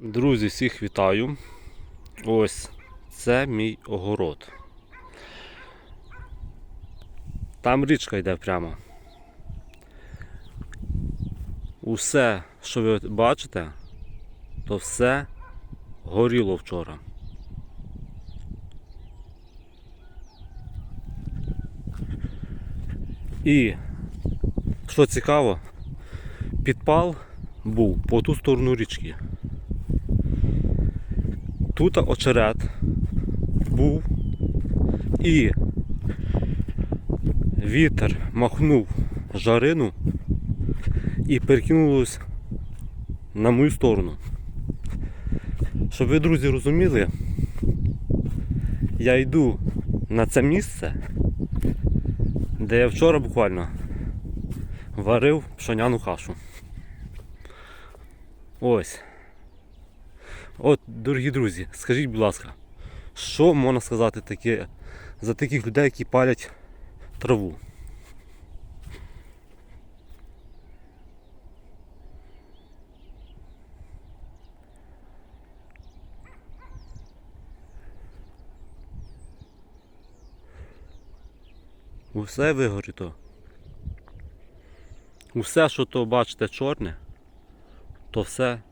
Друзі, всіх вітаю. Ось це мій огород. Там річка йде прямо. Усе, що ви бачите, то все горіло вчора. І що цікаво, підпал був по ту сторону річки. Тут очерет був і вітер махнув жарину і перекинулось на мою сторону. Щоб ви, друзі, розуміли, я йду на це місце, де я вчора буквально варив пшоняну кашу. Ось. От, дорогі друзі, скажіть, будь ласка, що можна сказати таке за таких людей, які палять траву? Усе вигоріто. Усе, що то бачите чорне, то все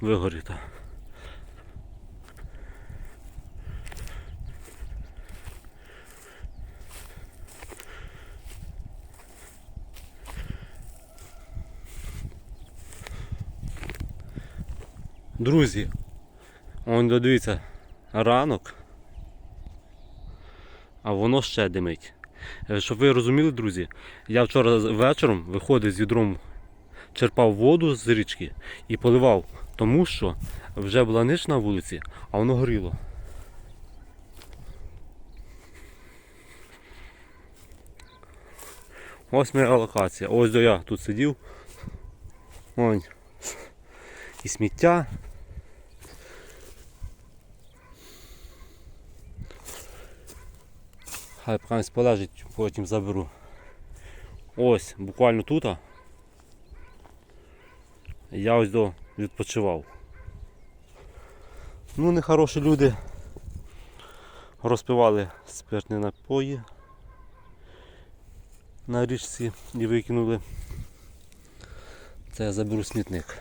вигоріто. Друзі, он дивіться, ранок, а воно ще димить. Е, Щоб ви розуміли, друзі, я вчора вечором виходив з відром черпав воду з річки і поливав, тому що вже була ніч на вулиці, а воно горіло. Ось моя локація. Ось де я тут сидів. Ось. І сміття. Хай поки полежить, потім заберу. Ось, буквально тут. Я ось до відпочивав. Ну, нехороші люди розпивали спиртні напої на річці і викинули. Це я заберу смітник.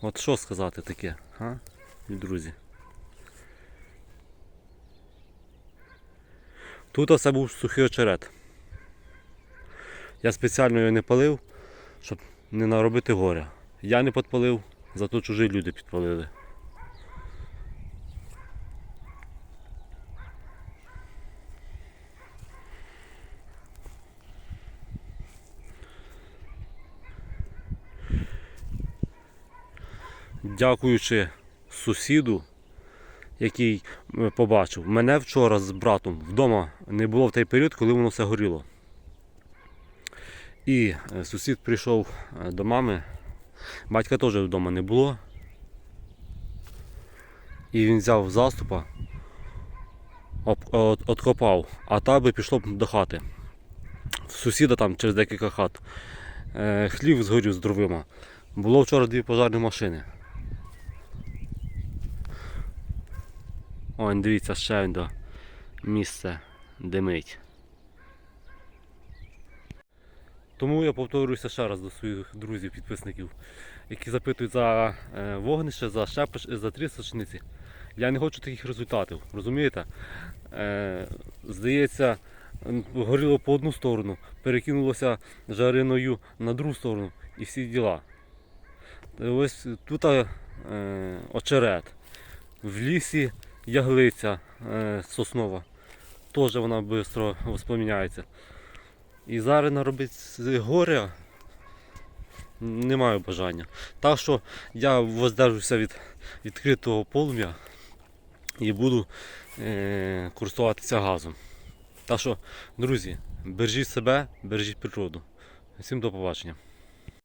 От що сказати таке, а? друзі? Тут оце був сухий очерет. Я спеціально його не палив, щоб не наробити горя. Я не підпалив, зато чужі люди підпалили. Дякуючи сусіду, який е, побачив, мене вчора з братом вдома не було в той період, коли воно все горіло. І е, сусід прийшов е, до мами, батька теж вдома не було. І він взяв заступа, об- откопав, а та би пішло до хати. Сусіда там через декілька хат. Е, Хлів згорів з дровима. Було вчора дві пожарні машини. Ой, дивіться, ще до місце димить. Тому я повторююся ще раз до своїх друзів, підписників, які запитують за е, вогнище, за шепиш, за три сочниці. Я не хочу таких результатів, розумієте? Е, здається, горіло по одну сторону, перекинулося жариною на другу сторону і всі діла. Ось тут е, очерет. В лісі яглиця е, соснова. Теж вона швидко воспламіняється. І зараз наробити горя не маю бажання. Так що я воздержуся від відкритого полум'я і буду е, користуватися газом. Так що, друзі, бережіть себе, бережіть природу. Всім до побачення.